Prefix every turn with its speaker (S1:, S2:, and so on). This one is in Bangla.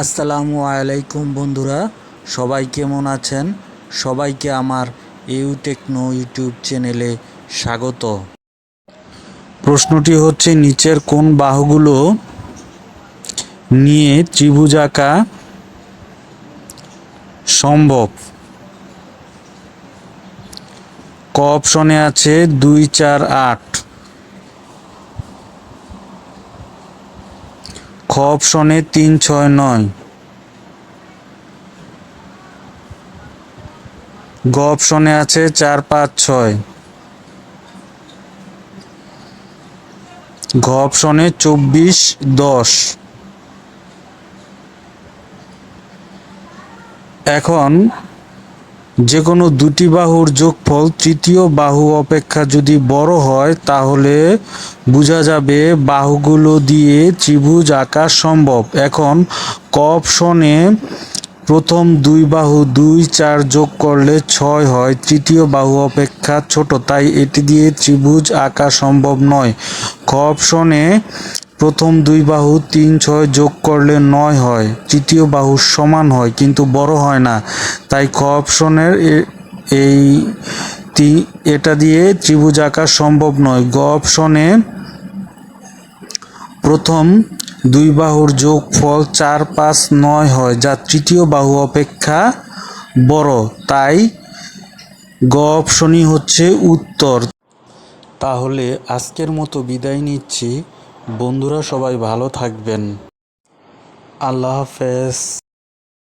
S1: আসসালামু আলাইকুম বন্ধুরা, সবাই কেমন আছেন? সবাইকে আমার ইউ টেকনো ইউটিউব চ্যানেলে স্বাগত। প্রশ্নটি হচ্ছে, নিচের কোন বাহুগুলো নিয়ে ত্রিভুজ আঁকা সম্ভব? ক অপশনে আছে দুই, চার, আট। খ অপশনে তিন, ছয়, নয়। গ অপশনে আছে চার, পাঁচ, ছয়। ঘ অপশনে চব্বিশ, দশ। এখন যে কোনো দুটি বাহুর যোগফল তৃতীয় বাহু অপেক্ষা যদি বড় হয়, তাহলে বোঝা যাবে বাহুগুলো দিয়ে ত্রিভুজ আঁকা সম্ভব। এখন ক অপশনে প্রথম দুই বাহু দুই চার যোগ করলে ছয় হয়, তৃতীয় বাহু অপেক্ষা ছোট, তাই এটি দিয়ে ত্রিভুজ আঁকা সম্ভব নয়। খ অপশনে প্রথম দুই বাহু তিন ছয় যোগ করলে নয় হয়, তৃতীয় বাহু সমান হয়, কিন্তু বড় হয় না। তাই খ অপশনের এই এটা দিয়ে ত্রিভুজ আঁকা সম্ভব নয়। গ অপশনে প্রথম দুই বাহুর যোগফল চার, পাঁচ, নয় হয়, যা তৃতীয় বাহু অপেক্ষা বড়। তাই গ অপশনই হচ্ছে উত্তর। তাহলে আজকের মতো বিদায় নিচ্ছি। বন্ধুরা সবাই ভালো থাকবেন। আল্লাহ হাফেজ।